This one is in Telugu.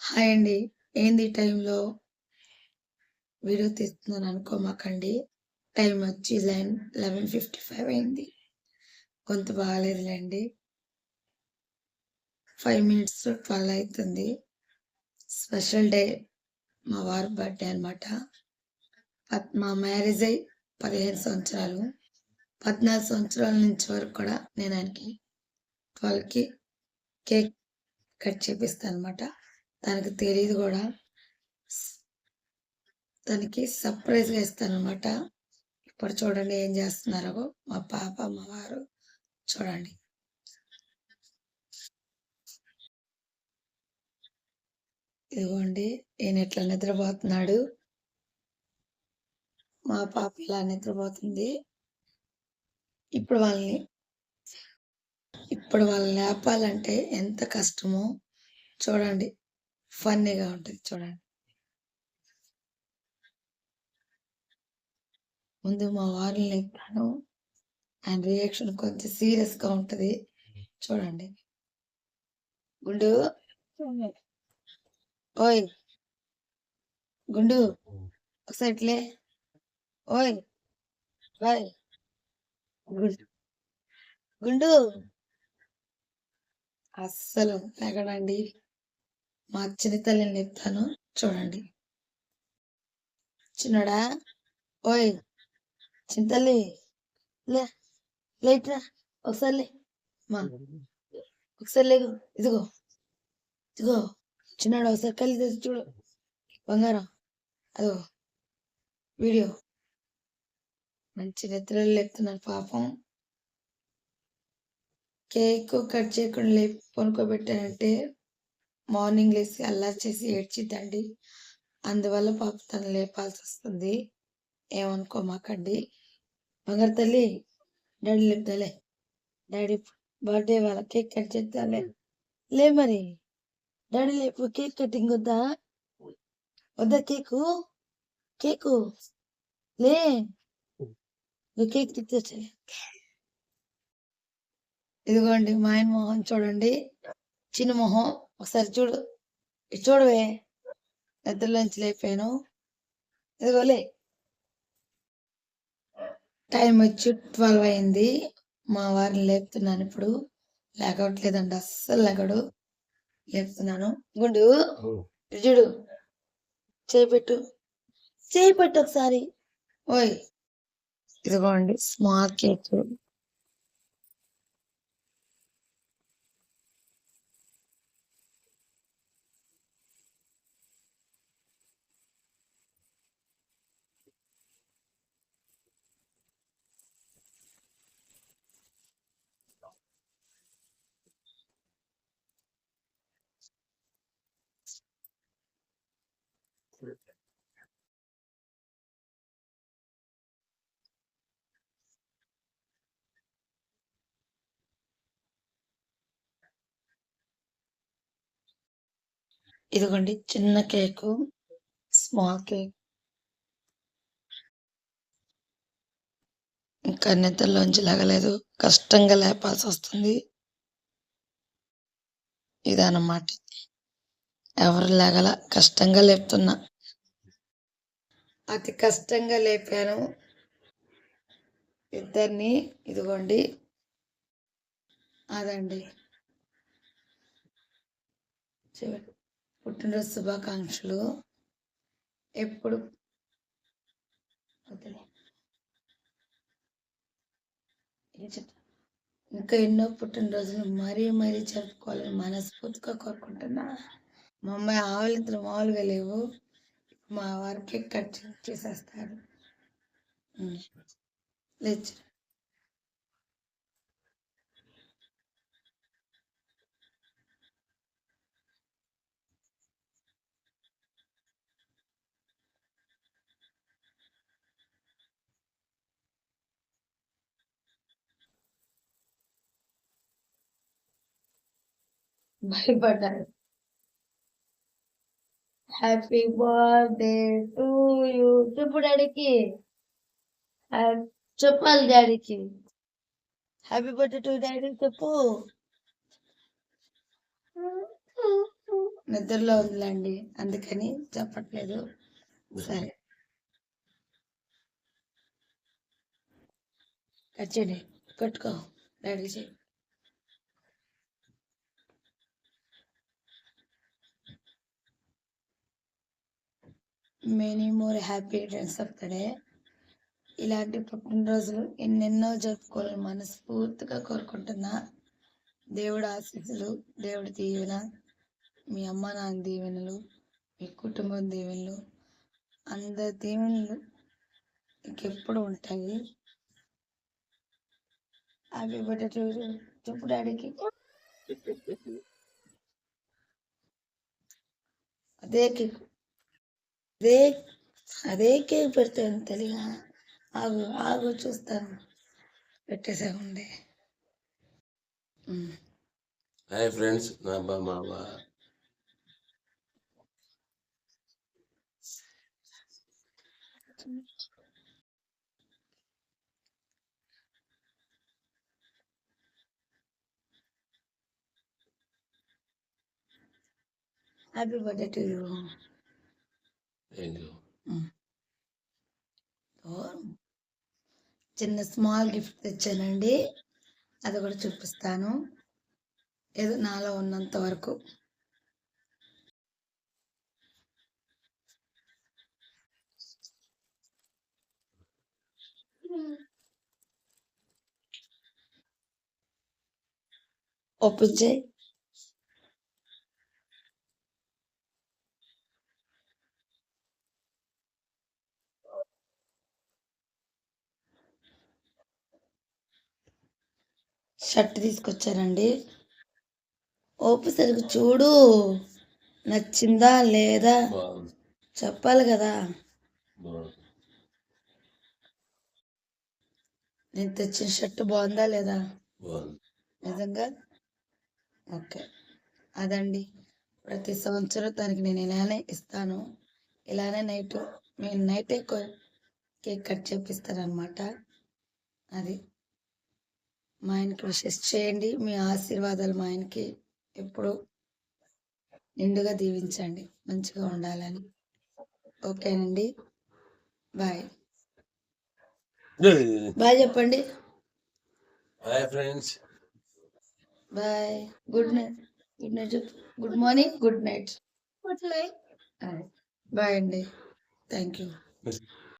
హాయ్ అండి. ఏంది టైంలో వీడియో తీస్తున్నాను అనుకోమాకండి. టైం వచ్చి నైన్ లెవెన్ ఫిఫ్టీ ఫైవ్ అయింది. గొంతు బాగాలేదులేండి ఫైవ్ మినిట్స్ ట్వెల్వ్ అవుతుంది స్పెషల్ డే మా వారి బర్త్‌డే అన్నమాట. మా మ్యారేజ్ అయ్యి 15 సంవత్సరాలు. 14 సంవత్సరాల నుంచి వరకు కూడా నేను ఆయనకి 12కి కేక్ కట్ చేపిస్తాను అనమాట తనకు తెలియదు కూడా. తనకి సర్ప్రైజ్‌గా ఇస్తానమాట ఇప్పుడు చూడండి ఏం చేస్తున్నారో మా పాప, మా వారు. చూడండి. ఇదిగోండి ఈయన ఇట్లా నిద్రపోతున్నాడు? మా పాప ఇలా నిద్రపోతుంది? ఇప్పుడు వాళ్ళని ఇప్పుడు వాళ్ళని లేపాలంటే ఎంత కష్టమో. చూడండి. ఫన్నీగా ఉంటుంది చూడండి. ముందు మా వారిని లేపుతాను. ఆయన రియాక్షన్ కొంచెం సీరియస్‌గా ఉంటుంది చూడండి. గుండు ఓయ్! గుండు ఒకసారి ఇట్లే ఓయ్! ఓయ్! గుండు గుండు అస్సలు తగడండి మా చిన్ని నేను లేపుతాను చూడండి. చిన్నడా ఓయ్! చింతల్లి లే. లేట్ రా ఒకసారి లే. మా ఒకసారి లేదు ఇదిగో. ఇదిగో. చిన్నాడు ఒకసారి కళ్ళు తెచ్చి చూడు. బంగారం. అదో వీడియో. మంచి నిద్రలు లేపుతున్నాను పాపం. కేక్ కట్ చేయకుండా లేపి పనుకోబెట్టానంటే మార్నింగ్ లేసి అల్లా చేసి ఏడ్చిద్దండి. అందువల్ల పాప తను లేపాల్సి వస్తుంది ఏమనుకోమాకండి. బంగారు తల్లి డాడీ లేపుతాలే. డాడీ బర్త్‌డే వాళ్ళ కేక్ కట్ చేద్దాలే లే మరి. డాడీ లేపు కేక్ కటింగ్ వద్దా? వద్దా కేకు? కేకు. లే. నువ్వు కేక్ తెచ్చే ఇదిగోండి మా ఆయన మొహం చూడండి. చిన్న మొహం ఒకసారి చూడు. చూడవే. నిద్రలోంచి లేపాను. ఇదిగో లే. టైం వచ్చి 12 అయింది. మా వారిని లేపుతున్నాను ఇప్పుడు. లెగవట్లేదండి అస్సలు లెగడు. లేపుతున్నాను. గుండు చూడు. చేయి పెట్టు. చేయి పెట్టు ఒకసారి. ఓయ్! ఇదిగోండి స్మాల్ కేకు. ఇదిగోండి చిన్న కేకు. Small cake. ఇంకా నిద్రలోంచి లెగలేదు. కష్టంగా లేపాల్సొస్తుంది. ఇదన్నమాట. ఎవరు లేగల కష్టంగా లేపుతున్నా. అతి కష్టంగా లేపాను. ఇద్దరిని. ఇదిగోండి. అదండి. చివరి పుట్టినరోజు శుభాకాంక్షలు. ఎప్పుడు ఇంకా ఎన్నో పుట్టినరోజులు మరీ మరీ జరుపుకోవాలని మనస్ఫూర్తిగా కోరుకుంటున్నా. మా అమ్మాయి ఆవలింతలు మామూలుగా లేవు. మా వారికి కట్ చేసేస్తారు. లేచు భయపడ్డాను హ్యాపీ బర్త్‌డే టు యూ. చెప్పు డాడీకి. చెప్పాలి డాడీకి. హ్యాపీ బర్త్‌డే టు డాడీ చెప్పు. నిద్రలో ఉందిలేండి అందుకని చెప్పట్లేదు సరే కట్ చేయండి కట్టుకో డాడీ చేయి many more happy returns of the day ఇలాంటి పుట్టినరోజులు ఎన్నెన్నో జరుపుకోవాలని మనస్ఫూర్తిగా కోరుకుంటున్నా. దేవుడు ఆశీస్సులు దేవుడి దీవెన మీ అమ్మ నాన్న దీవెనలు మీ కుటుంబం దీవెనలు అందరి దీవెనలు ఇంకెప్పుడు ఉంటాయి. హ్యాపీ బర్త్డే టు చెప్పు డాడీకి. అదే కేక్. అదే అదే కేక్ పెడతాను తెలియ ఆగు ఆగు చూస్తాను పెట్టేసా ఉండే ఉమ్. హాయ్ ఫ్రెండ్స్ నా అబ్బా మా అవ్వ happy birthday to you thank you చిన్న స్మాల్ గిఫ్ట్ తెచ్చానండి. అది కూడా చూపిస్తాను. ఏదో నాలో ఉన్నంత వరకు. ఓపెన్ చేయి. షర్ట్ తీసుకొచ్చానండి ఓపు సరిగ్గా చూడు. నచ్చిందా లేదా? చెప్పాలి కదా. నేను తెచ్చిన షర్ట్ బాగుందా లేదా? నిజంగా? ఓకే. అదండి. ప్రతి సంవత్సరం దానికి నేను ఇలానే ఇస్తాను. ఇలానే నైట్ మేము నైటే కేక్ కట్ చేపిస్తారనమాట అది. మా ఆయనకి విషెస్ చేయండి. మీ ఆశీర్వాదాలు మా ఆయనకి ఎప్పుడు నిండుగా దీవించండి. మంచిగా ఉండాలని. ఓకేనండి. బాయ్. బాయ్ చెప్పండి. Hi friends. Bye. Good night good night good morning good night. Good night. Bye అండి. Thank you